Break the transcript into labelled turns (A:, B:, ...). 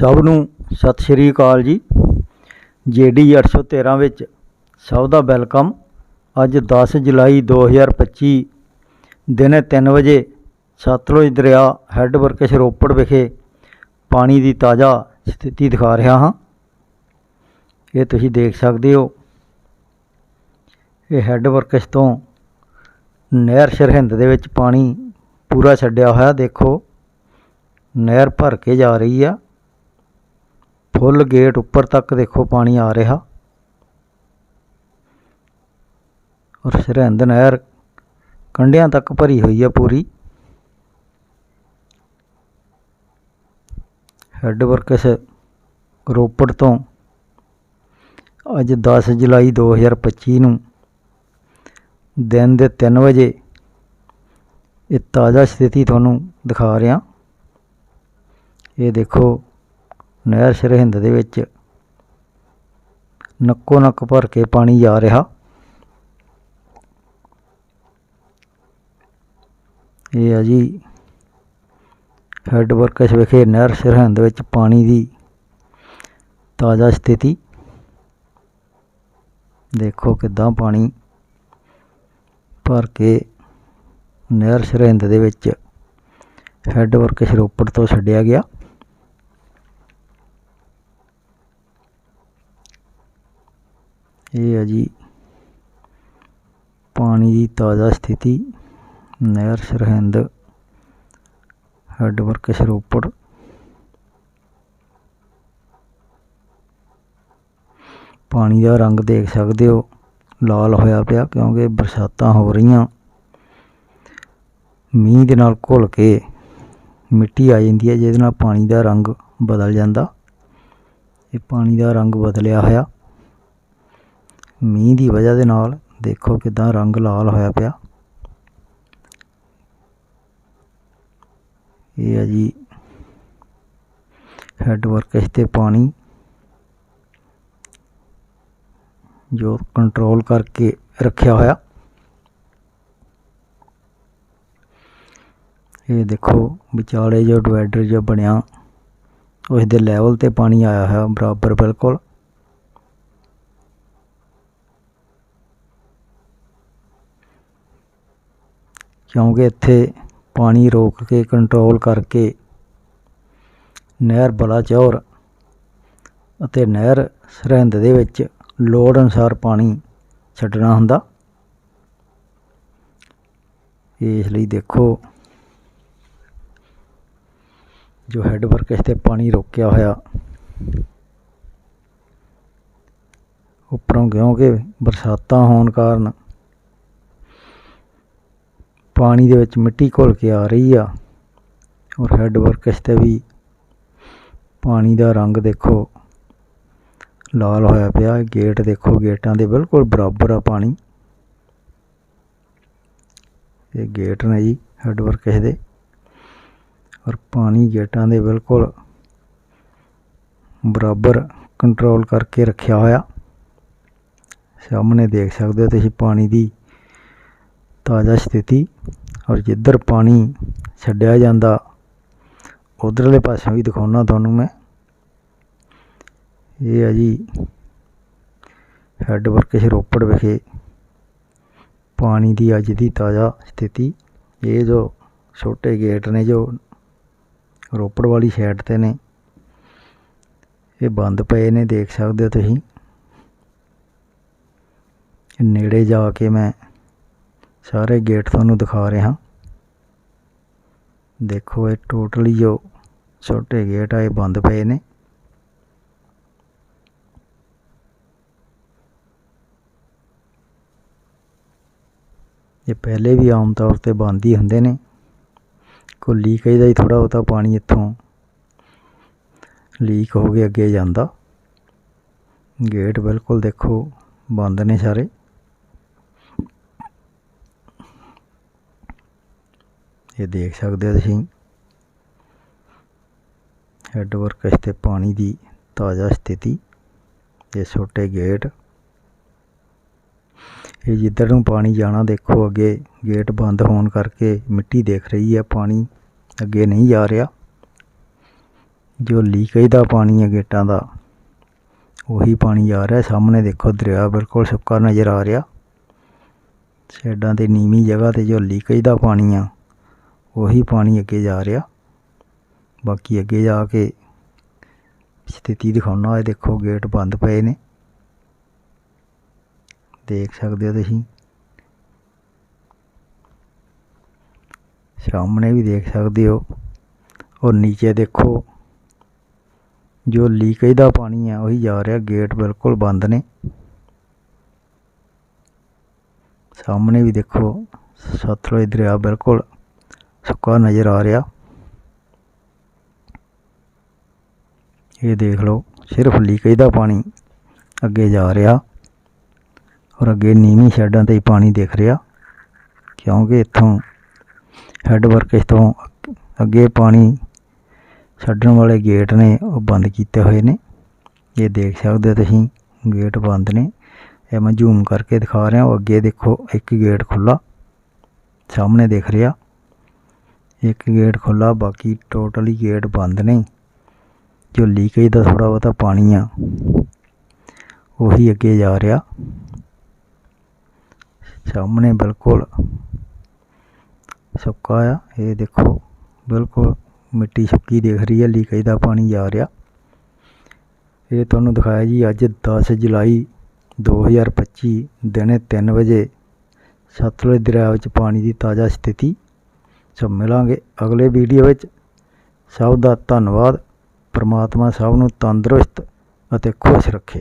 A: ਸਭ ਨੂੰ ਸਤਿ ਸ਼੍ਰੀ ਅਕਾਲ ਜੀ। ਜੀਡੀ 813 ਵਿੱਚ ਸਭ ਦਾ ਵੈਲਕਮ। ਅੱਜ 10 ਜੁਲਾਈ 2025 ਦਿਨੇ 3 ਵਜੇ ਸਤਲੁਜ ਦਰਿਆ ਹੈੱਡ ਵਰਕਸ ਰੋਪੜ ਵਿਖੇ ਪਾਣੀ ਦੀ ਤਾਜ਼ਾ ਸਥਿਤੀ ਦਿਖਾ ਰਿਹਾ ਹਾਂ। ਇਹ ਤੁਸੀਂ ਦੇਖ ਸਕਦੇ ਹੋ। ਇਹ ਹੈੱਡ ਵਰਕਸ ਤੋਂ ਨਹਿਰ ਸਰਹਿੰਦ ਦੇ ਵਿੱਚ ਪਾਣੀ ਪੂਰਾ ਛੱਡਿਆ ਹੋਇਆ, ਦੇਖੋ। ਨਹਿਰ ਭਰ ਕੇ ਜਾ ਰਹੀ ਆ। ਫੁੱਲ ਗੇਟ ਉੱਪਰ ਤੱਕ ਦੇਖੋ ਪਾਣੀ ਆ ਰਿਹਾ। ਔਰ ਸਰਹਿੰਦ ਨਹਿਰ ਕੰਢਿਆਂ ਤੱਕ ਭਰੀ ਹੋਈ ਹੈ ਪੂਰੀ। ਹੈੱਡ ਵਰਕਸ ਰੋਪੜ ਤੋਂ ਅੱਜ 10 ਜੁਲਾਈ 2025 ਨੂੰ ਦਿਨ ਦੇ 3 ਵਜੇ ਇਹ ਤਾਜ਼ਾ ਸਥਿਤੀ ਤੁਹਾਨੂੰ ਦਿਖਾ ਰਿਹਾ। ਇਹ ਦੇਖੋ ਨਹਿਰ ਸਰਹਿੰਦ ਦੇ ਵਿੱਚ ਨੱਕੋ ਨੱਕ ਭਰ ਕੇ ਪਾਣੀ ਜਾ ਰਿਹਾ। ਇਹ ਆ ਜੀ ਹੈੱਡ ਵਰਕਸ ਵਿਖੇ ਨਹਿਰ ਸਰਹਿੰਦ ਵਿੱਚ ਪਾਣੀ ਦੀ ਤਾਜ਼ਾ ਸਥਿਤੀ। ਦੇਖੋ ਕਿਦਾਂ ਪਾਣੀ ਭਰ ਕੇ ਨਹਿਰ ਸਰਹਿੰਦ ਦੇ ਵਿੱਚ ਹੈੱਡ ਵਰਕਸ ਰੋਪੜ ਤੋਂ ਛੱਡਿਆ ਗਿਆ। ਇਹ ਹੈ ਜੀ ਪਾਣੀ ਦੀ ਤਾਜ਼ਾ ਸਥਿਤੀ, ਨਹਿਰ ਸਰਹਿੰਦ ਹੈੱਡ ਸਰੋਪੜ। ਪਾਣੀ ਦਾ ਰੰਗ ਦੇਖ ਸਕਦੇ ਹੋ, ਲਾਲ ਹੋਇਆ ਪਿਆ ਕਿਉਂਕਿ ਬਰਸਾਤਾਂ ਹੋ ਰਹੀਆਂ। ਮੀਂਹ ਦੇ ਨਾਲ ਘੁਲ ਕੇ ਮਿੱਟੀ ਆ ਜਾਂਦੀ ਹੈ, ਜਿਹਦੇ ਨਾਲ ਪਾਣੀ ਦਾ ਰੰਗ ਬਦਲ ਜਾਂਦਾ। ਇਹ ਪਾਣੀ ਦਾ ਰੰਗ ਬਦਲਿਆ ਹੋਇਆ ਮੀਂਹ ਦੀ ਵਜ੍ਹਾ ਦੇ ਨਾਲ ਦੇਖੋ ਕਿਦਾਂ ਰੰਗ ਲਾਲ ਹੋਇਆ ਪਿਆ। ਇਹ ਹੈ ਜੀ ਹੈੱਡ ਵਰਕਸ ਤੇ ਪਾਣੀ ਜੋ ਕੰਟਰੋਲ ਕਰਕੇ ਰੱਖਿਆ ਹੋਇਆ। ਇਹ ਦੇਖੋ ਵਿਚਾਲੇ ਜੋ ਡਿਵਾਈਡਰ ਜੋ ਬਣਿਆ ਉਸ ਦੇ ਲੈਵਲ ਤੇ ਪਾਣੀ ਆਇਆ ਹੈ ਬਰਾਬਰ ਬਿਲਕੁਲ। ਕਿਉਂਕਿ ਇੱਥੇ ਪਾਣੀ ਰੋਕ ਕੇ ਕੰਟਰੋਲ ਕਰਕੇ ਨਹਿਰ ਬਲਾਚੌਰ ਅਤੇ ਨਹਿਰ ਸਰਹਿੰਦ ਦੇ ਵਿੱਚ ਲੋੜ ਅਨੁਸਾਰ ਪਾਣੀ ਛੱਡਣਾ ਹੁੰਦਾ। ਇਸ ਲਈ ਦੇਖੋ ਜੋ ਹੈੱਡ ਵਰਕਸ ਤੇ ਪਾਣੀ ਰੋਕਿਆ ਹੋਇਆ। ਉੱਪਰੋਂ ਕਿਉਂਕਿ ਬਰਸਾਤਾਂ ਹੋਣ ਕਾਰਨ ਪਾਣੀ ਦੇ ਵਿੱਚ ਮਿੱਟੀ ਘੁਲ ਕੇ ਆ ਰਹੀ ਆ। ਔਰ ਹੈੱਡ ਵਰਕਸ ਤੇ ਵੀ ਪਾਣੀ ਦਾ ਰੰਗ ਦੇਖੋ, ਲਾਲ ਹੋਇਆ ਪਿਆ। ਗੇਟ ਦੇਖੋ, ਗੇਟਾਂ ਦੇ ਬਿਲਕੁਲ ਬਰਾਬਰ ਆ ਪਾਣੀ। ਇਹ ਗੇਟ ਨੇ ਜੀ ਹੈੱਡ ਵਰਕਸ ਦੇ। ਔਰ ਪਾਣੀ ਗੇਟਾਂ ਦੇ ਬਿਲਕੁਲ ਬਰਾਬਰ ਕੰਟਰੋਲ ਕਰਕੇ ਰੱਖਿਆ ਹੋਇਆ। ਸਾਹਮਣੇ ਦੇਖ ਸਕਦੇ ਹੋ ਤੁਸੀਂ ਪਾਣੀ ਦੀ ਤਾਜ਼ਾ ਸਥਿਤੀ ਔਰ ਜਿੱਧਰ ਪਾਣੀ ਛੱਡਿਆ ਜਾਂਦਾ, ਉਧਰਲੇ ਪਾਸੇ ਵੀ ਦਿਖਾਉਣਾ ਤੁਹਾਨੂੰ ਮੈਂ। ਇਹ ਹੈ ਜੀ ਹੈੱਡ ਵਰਕਸ ਰੋਪੜ ਵਿਖੇ ਪਾਣੀ ਦੀ ਅੱਜ ਦੀ ਤਾਜ਼ਾ ਸਥਿਤੀ। ਇਹ ਜੋ ਛੋਟੇ ਗੇਟ ਨੇ ਜੋ ਰੋਪੜ ਵਾਲੀ ਸਾਈਡ ਤੇ ਨੇ, ਇਹ ਬੰਦ ਪਏ ਨੇ, ਦੇਖ ਸਕਦੇ ਹੋ ਤੁਸੀਂ। ਨੇੜੇ ਜਾ ਕੇ ਮੈਂ ਸਾਰੇ ਗੇਟ ਤੁਹਾਨੂੰ ਦਿਖਾ ਰਿਹਾ। ਦੇਖੋ ਇਹ ਟੋਟਲੀ ਜੋ ਛੋਟੇ ਗੇਟ ਆ, ਇਹ ਬੰਦ ਪਏ ਨੇ। ਇਹ ਪਹਿਲੇ ਵੀ ਆਮ ਤੌਰ ਤੇ ਬੰਦ ਹੀ ਹੁੰਦੇ ਨੇ। ਕੋਈ ਲੀਕ ਇਹਦਾ ਹੀ ਥੋੜਾ ਬਹੁਤਾ ਪਾਣੀ ਇੱਥੋਂ ਲੀਕ ਹੋ ਕੇ ਅੱਗੇ ਜਾਂਦਾ। ਗੇਟ ਬਿਲਕੁਲ ਦੇਖੋ ਬੰਦ ਨੇ ਸਾਰੇ। ਇਹ ਦੇਖ ਸਕਦੇ ਹੋ ਤੁਸੀਂ। ਹੈੱਡ ਵਰਕਸ ਤੇ ਪਾਣੀ ਦੀ ਤਾਜ਼ਾ ਸਥਿਤੀ, ਇਹ ਛੋਟੇ ਗੇਟ। ਇਹ ਜਿੱਧਰ ਨੂੰ ਪਾਣੀ ਜਾਣਾ, ਦੇਖੋ ਅੱਗੇ ਗੇਟ ਬੰਦ ਹੋਣ ਕਰਕੇ ਮਿੱਟੀ ਦੇਖ ਰਹੀ ਹੈ, ਪਾਣੀ ਅੱਗੇ ਨਹੀਂ ਜਾ ਰਿਹਾ। ਜੋ ਲੀਕੇਜ ਦਾ ਪਾਣੀ ਹੈ ਗੇਟਾਂ ਦਾ, ਉਹੀ ਪਾਣੀ ਆ ਰਿਹਾ। ਸਾਹਮਣੇ ਦੇਖੋ ਦਰਿਆ ਬਿਲਕੁਲ ਸੁੱਕਾ ਨਜ਼ਰ ਆ ਰਿਹਾ। ਸੈਡਾਂ ਤੇ ਨੀਵੀਂ ਜਗ੍ਹਾ ਤੇ ਜੋ ਲੀਕੇਜ ਦਾ ਪਾਣੀ ਆ ਉਹੀ ਪਾਣੀ ਅੱਗੇ ਜਾ ਰਿਹਾ ਬਾਕੀ ਅੱਗੇ ਜਾ ਕੇ ਸਥਿਤੀ ਦਿਖਾਉਣਾ ਇਹ ਦੇਖੋ ਗੇਟ ਬੰਦ ਪਏ ਨੇ ਦੇਖ ਸਕਦੇ ਹੋ ਤੁਸੀਂ ਸਾਹਮਣੇ ਵੀ ਦੇਖ ਸਕਦੇ ਹੋ ਔਰ ਨੀਚੇ ਦੇਖੋ ਜੋ ਲੀਕੇਜ ਦਾ ਪਾਣੀ ਆ ਉਹੀ ਜਾ ਰਿਹਾ ਗੇਟ ਬਿਲਕੁਲ ਬੰਦ ਨੇ ਸਾਹਮਣੇ ਵੀ ਦੇਖੋ ਸਤਲੁਜ ਦਰਿਆ ਬਿਲਕੁਲ ਸੁੱਕਾ ਨਜ਼ਰ ਆ ਰਿਹਾ। ਇਹ ਦੇਖ ਲਓ, ਸਿਰਫ ਲੀਕੇਜ ਦਾ ਪਾਣੀ ਅੱਗੇ ਜਾ ਰਿਹਾ ਔਰ ਅੱਗੇ ਨੀਵੀਂ ਸ਼ੈਡਾਂ ਤੇ ਹੀ ਪਾਣੀ ਦਿਖ ਰਿਹਾ, ਕਿਉਂਕਿ ਇੱਥੋਂ ਹੈੱਡ ਵਰਕਸ ਤੋਂ ਅੱਗੇ ਪਾਣੀ ਛੱਡਣ ਵਾਲੇ ਗੇਟ ਨੇ, ਉਹ ਬੰਦ ਕੀਤੇ ਹੋਏ ਨੇ। ਇਹ ਦੇਖ ਸਕਦੇ ਹੋ ਤੁਸੀਂ, ਗੇਟ ਬੰਦ ਨੇ। ਇਹ ਮੈਂ ਜ਼ੂਮ ਕਰਕੇ ਦਿਖਾ ਰਿਹਾ, ਉਹ ਅੱਗੇ ਦੇਖੋ, ਇੱਕ ਗੇਟ ਖੁੱਲਾ ਸਾਹਮਣੇ ਦਿਖ ਰਿਹਾ। ਇੱਕ ਗੇਟ ਖੁੱਲਾ ਬਾਕੀ ਟੋਟਲੀ ਗੇਟ ਬੰਦ ਨੇ। ਜੋ ਲੀਕੇਜ ਦਾ ਥੋੜਾ ਬਹੁਤਾ ਪਾਣੀ ਆ, ਉਹੀ ਅੱਗੇ ਜਾ ਰਿਹਾ। ਸਾਹਮਣੇ ਬਿਲਕੁਲ ਸੁੱਕਾ ਆ। ਇਹ ਦੇਖੋ, ਬਿਲਕੁਲ ਮਿੱਟੀ ਸੁੱਕੀ ਦਿਖ ਰਹੀ ਹੈ ਲੀਕੇਜ ਦਾ ਪਾਣੀ ਜਾ ਰਿਹਾ। ਇਹ ਤੁਹਾਨੂੰ ਦਿਖਾਇਆ ਜੀ, ਅੱਜ 10 ਜੁਲਾਈ 2025 ਦਿਨੇ 3 ਵਜੇ ਸਤਲੁਜ ਦਰਿਆ ਵਿੱਚ ਪਾਣੀ ਦੀ ਤਾਜ਼ਾ ਸਥਿਤੀ। ਸੋ ਮਿਲਾਂਗੇ ਅਗਲੇ ਵੀਡੀਓ ਵਿੱਚ। ਸਭ ਦਾ ਧੰਨਵਾਦ। ਪ੍ਰਮਾਤਮਾ ਸਭ ਨੂੰ ਤੰਦਰੁਸਤ ਅਤੇ ਖੁਸ਼ ਰੱਖੇ।